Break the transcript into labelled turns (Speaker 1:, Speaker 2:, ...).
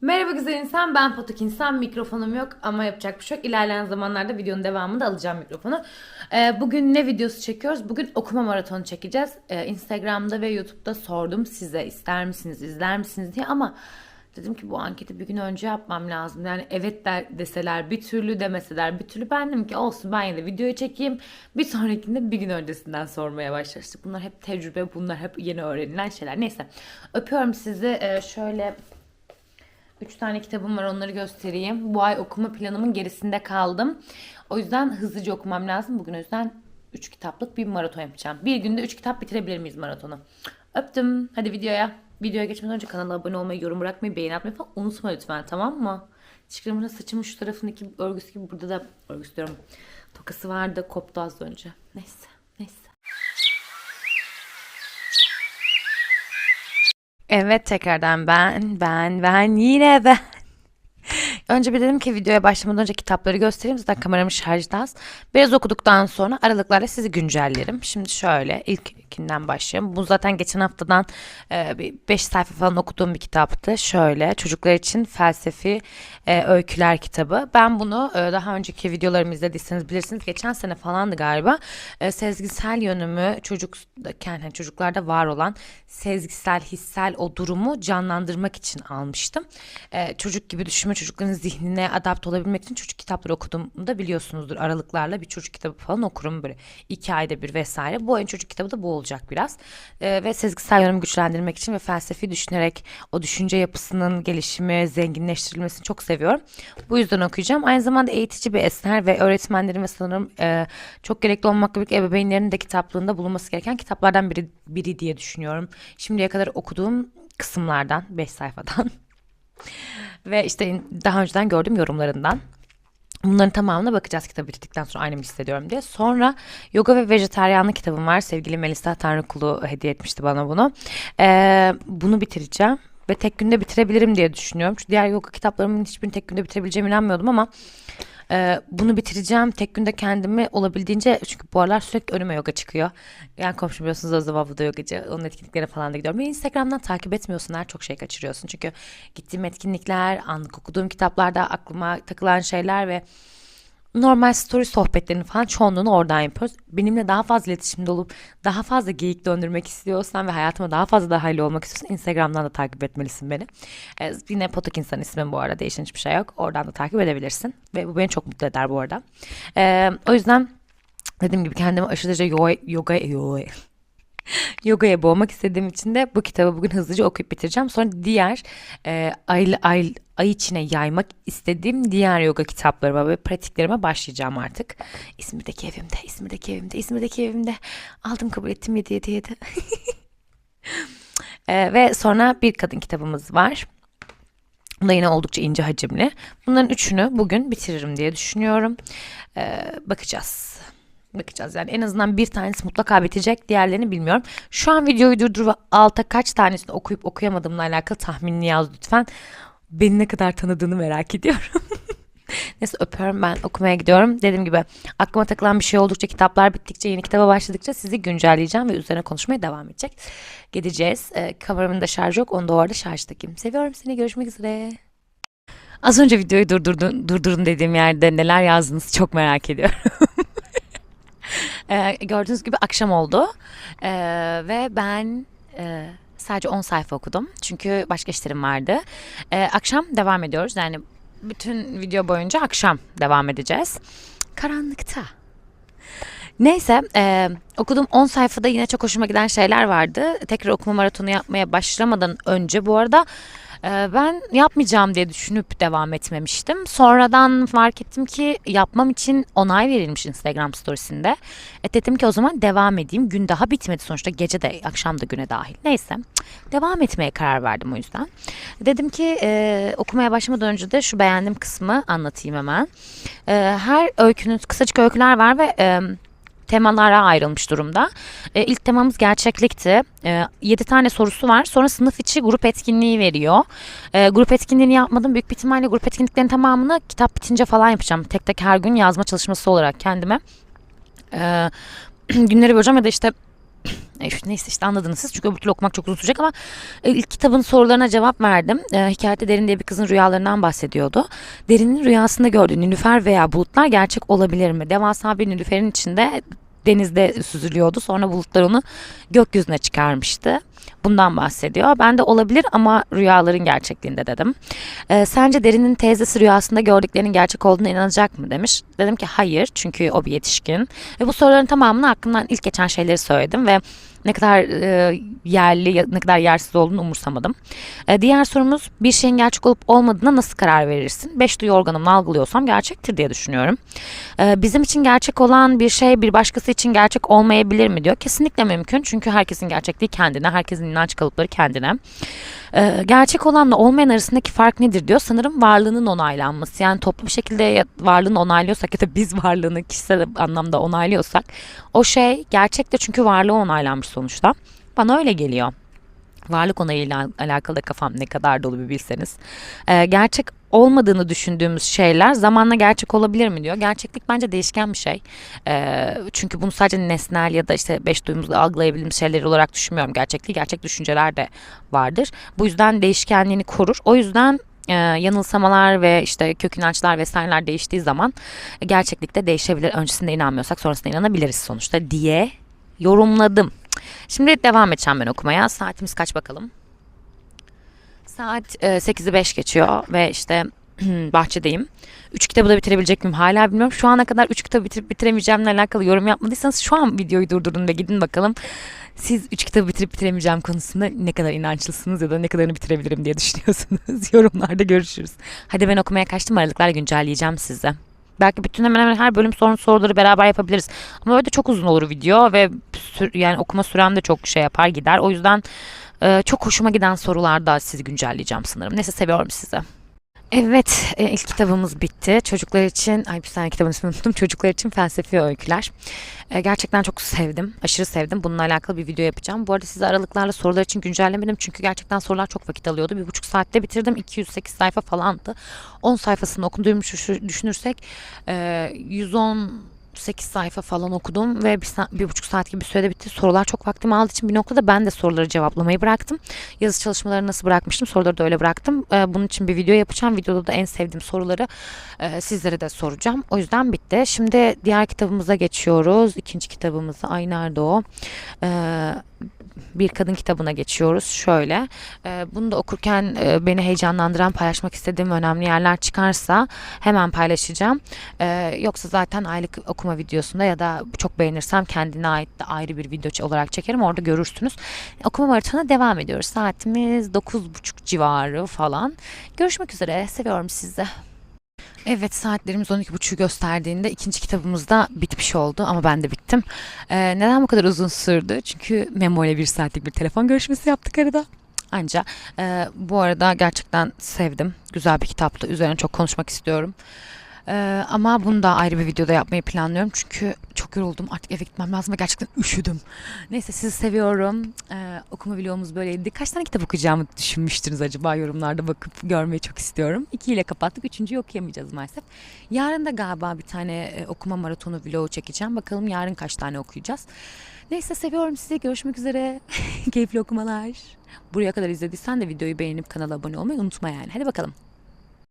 Speaker 1: Merhaba güzel insan ben Patuk insan mikrofonum yok ama yapacak bir şey yok. İlerleyen zamanlarda videonun devamında alacağım mikrofonu. Ee, bugün ne videosu çekiyoruz? Bugün okuma maratonu çekeceğiz. Ee, Instagram'da ve YouTube'da sordum size ister misiniz izler misiniz diye ama dedim ki bu anketi bir gün önce yapmam lazım. Yani evet der, deseler bir türlü demeseler bir türlü ben dedim ki olsun ben yine de videoyu çekeyim. Bir sonrakinde bir gün öncesinden sormaya başladık. Bunlar hep tecrübe bunlar hep yeni öğrenilen şeyler. Neyse öpüyorum sizi. Ee, şöyle Üç tane kitabım var onları göstereyim. Bu ay okuma planımın gerisinde kaldım. O yüzden hızlıca okumam lazım. Bugün o yüzden 3 kitaplık bir maraton yapacağım. Bir günde 3 kitap bitirebilir miyiz maratonu? Öptüm. Hadi videoya. Videoya geçmeden önce kanala abone olmayı, yorum bırakmayı, beğeni atmayı falan unutma lütfen tamam mı? Çıkırımda saçımın şu tarafındaki örgüsü gibi burada da örgüsü diyorum. Tokası vardı koptu az önce. Neyse neyse. Evet tekrardan ben, ben, ben, yine ben. Önce bir dedim ki videoya başlamadan önce kitapları göstereyim. Zaten kameramın şarjda az. Biraz okuduktan sonra aralıklarla sizi güncellerim. Şimdi şöyle ilkinden başlayayım. Bu zaten geçen haftadan e, bir 5 sayfa falan okuduğum bir kitaptı. Şöyle çocuklar için felsefi e, öyküler kitabı. Ben bunu e, daha önceki videolarımı izlediyseniz bilirsiniz. Geçen sene falandı galiba. E, sezgisel yönümü çocuk yani çocuklarda var olan sezgisel, hissel o durumu canlandırmak için almıştım. E, çocuk gibi düşünme, çocukların zihnine adapte olabilmek için çocuk kitapları okuduğumu da biliyorsunuzdur. Aralıklarla bir çocuk kitabı falan okurum böyle iki ayda bir vesaire. Bu ayın çocuk kitabı da bu olacak biraz. E, ve sezgisel yönümü güçlendirmek için ve felsefi düşünerek o düşünce yapısının gelişimi, zenginleştirilmesini çok seviyorum. Bu yüzden okuyacağım. Aynı zamanda eğitici bir eser ve öğretmenlerin ve sanırım e, çok gerekli olmakla birlikte ebeveynlerin de kitaplığında bulunması gereken kitaplardan biri, biri diye düşünüyorum. Şimdiye kadar okuduğum kısımlardan 5 sayfadan ve işte daha önceden gördüğüm yorumlarından. Bunların tamamına bakacağız kitap bitirdikten sonra aynı mı hissediyorum diye. Sonra yoga ve vejeteryanlık kitabım var. Sevgili Melisa Tanrıkulu hediye etmişti bana bunu. Ee, bunu bitireceğim ve tek günde bitirebilirim diye düşünüyorum. Çünkü diğer yoga kitaplarımın hiçbirini tek günde bitirebileceğime inanmıyordum ama e, bunu bitireceğim. Tek günde kendimi olabildiğince çünkü bu aralar sürekli önüme yoga çıkıyor. Yani komşum biliyorsunuz o zaman bu da yogacı. Onun etkinliklerine falan da gidiyorum. Beni Instagram'dan takip etmiyorsun her çok şey kaçırıyorsun. Çünkü gittiğim etkinlikler, anlık okuduğum kitaplarda aklıma takılan şeyler ve normal story sohbetlerini falan çoğunluğunu oradan yapıyoruz. Benimle daha fazla iletişimde olup daha fazla geyik döndürmek istiyorsan ve hayatıma daha fazla dahil olmak istiyorsan Instagram'dan da takip etmelisin beni. Ee, yine Potok insan ismim bu arada değişen hiçbir şey yok. Oradan da takip edebilirsin. Ve bu beni çok mutlu eder bu arada. Ee, o yüzden dediğim gibi kendimi aşırıca yoga, yoga, yoga yogaya boğmak istediğim için de bu kitabı bugün hızlıca okuyup bitireceğim. Sonra diğer e, ay, ay, ay içine yaymak istediğim diğer yoga kitaplarıma ve pratiklerime başlayacağım artık. İzmir'deki evimde, İzmir'deki evimde, İzmir'deki evimde aldım kabul ettim 7 7 7. e, ve sonra bir kadın kitabımız var. Bu da yine oldukça ince hacimli. Bunların üçünü bugün bitiririm diye düşünüyorum. Ee, bakacağız bakacağız. Yani en azından bir tanesi mutlaka bitecek. Diğerlerini bilmiyorum. Şu an videoyu durdur ve alta kaç tanesini okuyup okuyamadığımla alakalı tahminini yaz lütfen. Beni ne kadar tanıdığını merak ediyorum. Neyse öpüyorum ben okumaya gidiyorum. Dediğim gibi aklıma takılan bir şey oldukça kitaplar bittikçe yeni kitaba başladıkça sizi güncelleyeceğim ve üzerine konuşmaya devam edecek. Gideceğiz. Ee, kameramın da şarjı yok. Onu da orada şarj takayım. Seviyorum seni. Görüşmek üzere. Az önce videoyu durdurdun, durdurun dediğim yerde neler yazdınız çok merak ediyorum. Ee, gördüğünüz gibi akşam oldu ee, ve ben e, sadece 10 sayfa okudum çünkü başka işlerim vardı. Ee, akşam devam ediyoruz yani bütün video boyunca akşam devam edeceğiz. Karanlıkta. Neyse e, okuduğum 10 sayfada yine çok hoşuma giden şeyler vardı. Tekrar okuma maratonu yapmaya başlamadan önce bu arada ee, ben yapmayacağım diye düşünüp devam etmemiştim. Sonradan fark ettim ki yapmam için onay verilmiş Instagram storiesinde. E dedim ki o zaman devam edeyim. Gün daha bitmedi sonuçta. Gece de akşam da güne dahil. Neyse. Devam etmeye karar verdim o yüzden. Dedim ki e, okumaya başlamadan önce de şu beğendiğim kısmı anlatayım hemen. E, her öykünün kısacık öyküler var ve... E, temalara ayrılmış durumda. E, ilk temamız gerçeklikti. E, 7 tane sorusu var. Sonra sınıf içi grup etkinliği veriyor. E, grup etkinliğini yapmadım. Büyük bir ihtimalle grup etkinliklerinin tamamını kitap bitince falan yapacağım. Tek tek her gün yazma çalışması olarak kendime. E, günleri böleceğim ya da işte neyse işte anladınız siz çünkü öbür türlü okumak çok uzun sürecek ama e, ilk kitabın sorularına cevap verdim. E, hikayede Derin diye bir kızın rüyalarından bahsediyordu. Derin'in rüyasında gördüğü nilüfer veya bulutlar gerçek olabilir mi? Devasa bir nilüferin içinde denizde süzülüyordu. Sonra bulutlar onu gökyüzüne çıkarmıştı. Bundan bahsediyor. Ben de olabilir ama rüyaların gerçekliğinde dedim. E, sence Derin'in teyzesi rüyasında gördüklerinin gerçek olduğuna inanacak mı demiş. Dedim ki hayır çünkü o bir yetişkin. Ve bu soruların tamamını aklımdan ilk geçen şeyleri söyledim ve ne kadar e, yerli ne kadar yersiz olduğunu umursamadım. E, diğer sorumuz bir şeyin gerçek olup olmadığına nasıl karar verirsin? Beş duyu organımla algılıyorsam gerçektir diye düşünüyorum. E, bizim için gerçek olan bir şey bir başkası için gerçek olmayabilir mi diyor. Kesinlikle mümkün çünkü herkesin gerçekliği kendine, herkesin inanç kalıpları kendine. E, gerçek olanla olmayan arasındaki fark nedir diyor. Sanırım varlığının onaylanması. Yani toplu bir şekilde varlığını onaylıyorsak ya da biz varlığını kişisel anlamda onaylıyorsak o şey gerçektir çünkü varlığı onaylanmış sonuçta. Bana öyle geliyor. Varlık onayıyla alakalı kafam ne kadar dolu bir bilseniz. Ee, gerçek olmadığını düşündüğümüz şeyler zamanla gerçek olabilir mi diyor. Gerçeklik bence değişken bir şey. Ee, çünkü bunu sadece nesnel ya da işte beş duyumuzla algılayabildiğimiz şeyler olarak düşünmüyorum. Gerçekliği gerçek düşünceler de vardır. Bu yüzden değişkenliğini korur. O yüzden e, yanılsamalar ve işte kök inançlar vesaireler değiştiği zaman gerçeklikte değişebilir. Öncesinde inanmıyorsak sonrasında inanabiliriz sonuçta diye yorumladım. Şimdi devam edeceğim ben okumaya. Saatimiz kaç bakalım? Saat e, 8'i 5 geçiyor ve işte bahçedeyim. Üç kitabı da bitirebilecek miyim hala bilmiyorum. Şu ana kadar üç kitabı bitirip bitiremeyeceğimle alakalı yorum yapmadıysanız şu an videoyu durdurun ve gidin bakalım. Siz üç kitabı bitirip bitiremeyeceğim konusunda ne kadar inançlısınız ya da ne kadarını bitirebilirim diye düşünüyorsunuz. Yorumlarda görüşürüz. Hadi ben okumaya kaçtım. Aralıklarla güncelleyeceğim size. Belki bütün hemen hemen her bölüm sorun soruları beraber yapabiliriz. Ama öyle de çok uzun olur video ve yani okuma sürem de çok şey yapar gider. O yüzden e, çok hoşuma giden sorularda sizi güncelleyeceğim sanırım. Neyse seviyorum sizi. Evet, e, ilk kitabımız bitti. Çocuklar için, ay bir tane kitabın unuttum. Çocuklar için felsefi öyküler. E, gerçekten çok sevdim, aşırı sevdim. Bununla alakalı bir video yapacağım. Bu arada size aralıklarla sorular için güncellemedim. Çünkü gerçekten sorular çok vakit alıyordu. Bir buçuk saatte bitirdim. 208 sayfa falandı. 10 sayfasını okunduğumu düşünürsek e, 110 38 sayfa falan okudum ve bir, saat, bir buçuk saat gibi bir sürede bitti. Sorular çok vaktimi aldığı için bir noktada ben de soruları cevaplamayı bıraktım. Yazı çalışmaları nasıl bırakmıştım soruları da öyle bıraktım. Ee, bunun için bir video yapacağım. Videoda da en sevdiğim soruları e, sizlere de soracağım. O yüzden bitti. Şimdi diğer kitabımıza geçiyoruz. İkinci kitabımızı. Ay nerede o? Ee, bir kadın kitabına geçiyoruz. Şöyle, e, bunu da okurken e, beni heyecanlandıran, paylaşmak istediğim önemli yerler çıkarsa hemen paylaşacağım. E, yoksa zaten aylık okuma videosunda ya da çok beğenirsem kendine ait de ayrı bir video olarak çekerim. Orada görürsünüz. Okuma maratona devam ediyoruz. Saatimiz 9.30 civarı falan. Görüşmek üzere. Seviyorum sizi. Evet saatlerimiz 12.30'u gösterdiğinde ikinci kitabımız da bitmiş oldu ama ben de bittim. Ee, neden bu kadar uzun sürdü? Çünkü Memo ile bir saatlik bir telefon görüşmesi yaptık arada. Anca e, bu arada gerçekten sevdim. Güzel bir kitaptı. Üzerine çok konuşmak istiyorum. Ee, ama bunu da ayrı bir videoda yapmayı planlıyorum. Çünkü çok yoruldum. Artık eve gitmem lazım ve gerçekten üşüdüm. Neyse sizi seviyorum. Ee, okuma videomuz böyleydi. Kaç tane kitap okuyacağımı düşünmüştünüz acaba yorumlarda bakıp görmeyi çok istiyorum. İki ile kapattık. Üçüncüyü okuyamayacağız maalesef. Yarın da galiba bir tane e, okuma maratonu vlogu çekeceğim. Bakalım yarın kaç tane okuyacağız. Neyse seviyorum sizi. Görüşmek üzere. Keyifli okumalar. Buraya kadar izlediysen de videoyu beğenip kanala abone olmayı unutma yani. Hadi bakalım.